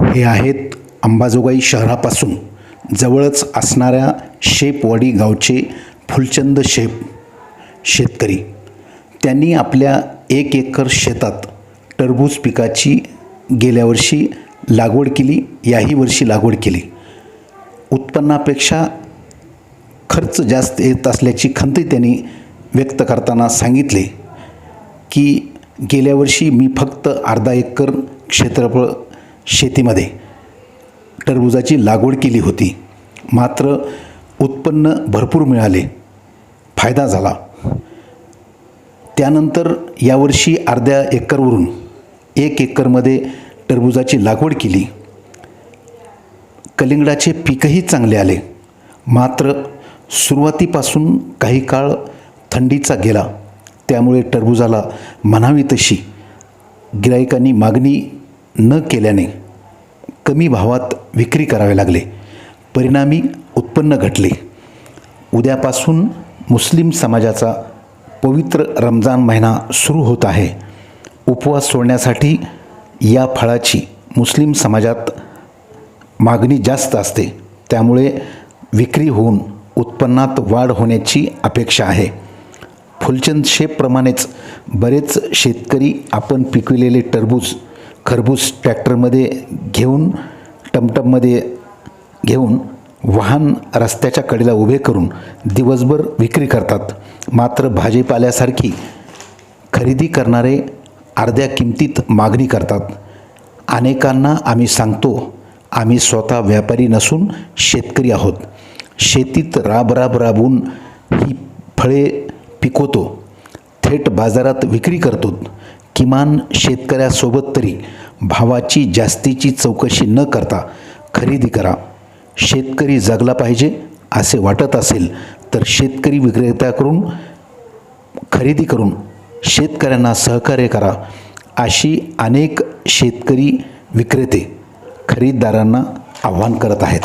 हे आहेत अंबाजोगाई शहरापासून. जवळच असणाऱ्या शेपवाडी गावचे फुलचंद शेप शेतकरी. त्यांनी आपल्या एक एकर शेतात टरबूज पिकाची गेल्या वर्षी लागवड केली याही वर्षी लागवड केली. उत्पन्नापेक्षा खर्च जास्त येत असल्याची खंतही त्यांनी व्यक्त करताना सांगितले की गेल्या वर्षी मी फक्त अर्धा एकर क्षेत्रफळ शेतीमध्ये टरबूजाची लागवड केली होती. मात्र उत्पन्न भरपूर मिळाले. फायदा झाला. त्यानंतर यावर्षी अर्ध्या एकरवरून एक एकरमध्ये टरबूजाची लागवड केली. कलिंगडाचे पीकही चांगले आले. मात्र सुरुवातीपासून काही काळ थंडीचा गेला. त्यामुळे टरबूजाला म्हणावी तशी. गिरायकांनी मागणी न केल्याने कमी भावात विक्री करावे लागले. परिणामी उत्पन्न घटले. उद्यापासून मुस्लिम समाजाचा पवित्र रमजान महिना सुरू होत आहे. उपवास सोडण्यासाठी या फळाची मुस्लिम समाजात मागणी जास्त असते. त्यामुळे विक्री होऊन उत्पन्नात वाढ होण्याची अपेक्षा आहे. फुलचंद शेपप्रमाणेच बरेच शेतकरी आपण पिकविलेले टरबूज खरबूज ट्रॅक्टरमध्ये घेऊन टमटममध्ये घेऊन वाहन रस्त्याच्या कडेला उभे करून दिवसभर विक्री करतात. मात्र भाजीपाल्यासारखी खरेदी करणारे अर्ध्या किमतीत मागणी करतात. अनेकांना आम्ही सांगतो आम्ही स्वतः व्यापारी नसून शेतकरी आहोत. शेतीत राब राब राबून ही फळे पिकवतो थेट बाजारात विक्री करतो. किमान शेतकऱ्यासोबत तरी भावाची जास्तीची चौकशी न करता खरेदी करा. शेतकरी जगला पाहिजे असे वाटत असेल तर शेतकरी विक्रेत्याकडून खरेदी करून शेतकऱ्यांना सहकार्य करा अशी अनेक शेतकरी विक्रेते खरीददारांना आव्हान करत आहेत.